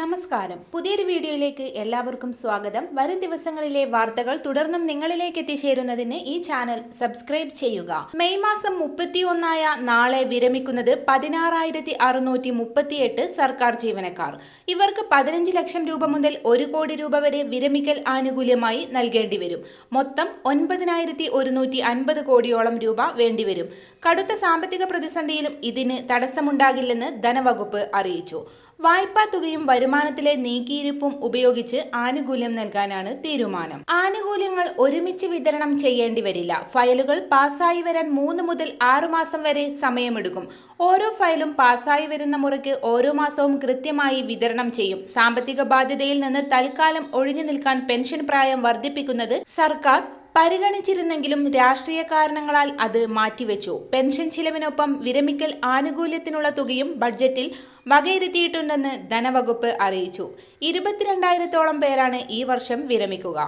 നമസ്കാരം. പുതിയൊരു വീഡിയോയിലേക്ക് എല്ലാവർക്കും സ്വാഗതം. വരും ദിവസങ്ങളിലെ വാർത്തകൾ തുടർന്നും നിങ്ങളിലേക്ക് എത്തിച്ചേരുന്നതിന് ഈ ചാനൽ സബ്സ്ക്രൈബ് ചെയ്യുക. മെയ് മാസം മുപ്പത്തിയൊന്നായ നാളെ വിരമിക്കുന്നത് പതിനാറായിരത്തി അറുന്നൂറ്റി മുപ്പത്തിയെട്ട് സർക്കാർ ജീവനക്കാർ. ഇവർക്ക് പതിനഞ്ച് ലക്ഷം രൂപ മുതൽ ഒരു കോടി രൂപ വരെ വിരമിക്കൽ ആനുകൂല്യമായി നൽകേണ്ടി വരും. മൊത്തം ഒൻപതിനായിരത്തി ഒരുന്നൂറ്റി അൻപത് കോടിയോളം രൂപ വേണ്ടിവരും കടുത്ത സാമ്പത്തിക പ്രതിസന്ധിയിലും ഇതിന് തടസ്സമുണ്ടാകില്ലെന്ന് ധനവകുപ്പ് അറിയിച്ചു. വായ്പാ തുകയും വരുമാനത്തിലെ നീക്കിയിരിപ്പും ഉപയോഗിച്ച് ആനുകൂല്യം നൽകാനാണ് തീരുമാനം. ആനുകൂല്യങ്ങൾ ഒരുമിച്ച് വിതരണം ചെയ്യേണ്ടി വരില്ല. ഫയലുകൾ പാസ്സായി വരാൻ മൂന്ന് മുതൽ ആറ് മാസം വരെ സമയമെടുക്കും. ഓരോ ഫയലും പാസ്സായി വരുന്ന മുറയ്ക്ക് ഓരോ മാസവും കൃത്യമായി വിതരണം ചെയ്യും. സാമ്പത്തിക ബാധ്യതയിൽ നിന്ന് തൽക്കാലം ഒഴിഞ്ഞു നിൽക്കാൻ പെൻഷൻ പ്രായം വർദ്ധിപ്പിക്കുന്നത് സർക്കാർ പരിഗണിച്ചിരുന്നെങ്കിലും രാഷ്ട്രീയ കാരണങ്ങളാൽ അത് മാറ്റിവെച്ചു. പെൻഷൻ ചിലവിനൊപ്പം വിരമിക്കൽ ആനുകൂല്യത്തിനുള്ള തുകയും ബഡ്ജറ്റിൽ വകയിരുത്തിയിട്ടുണ്ടെന്ന് ധനവകുപ്പ് അറിയിച്ചു. ഇരുപത്തിരണ്ടായിരത്തോളം പേരാണ് ഈ വർഷം വിരമിക്കുക.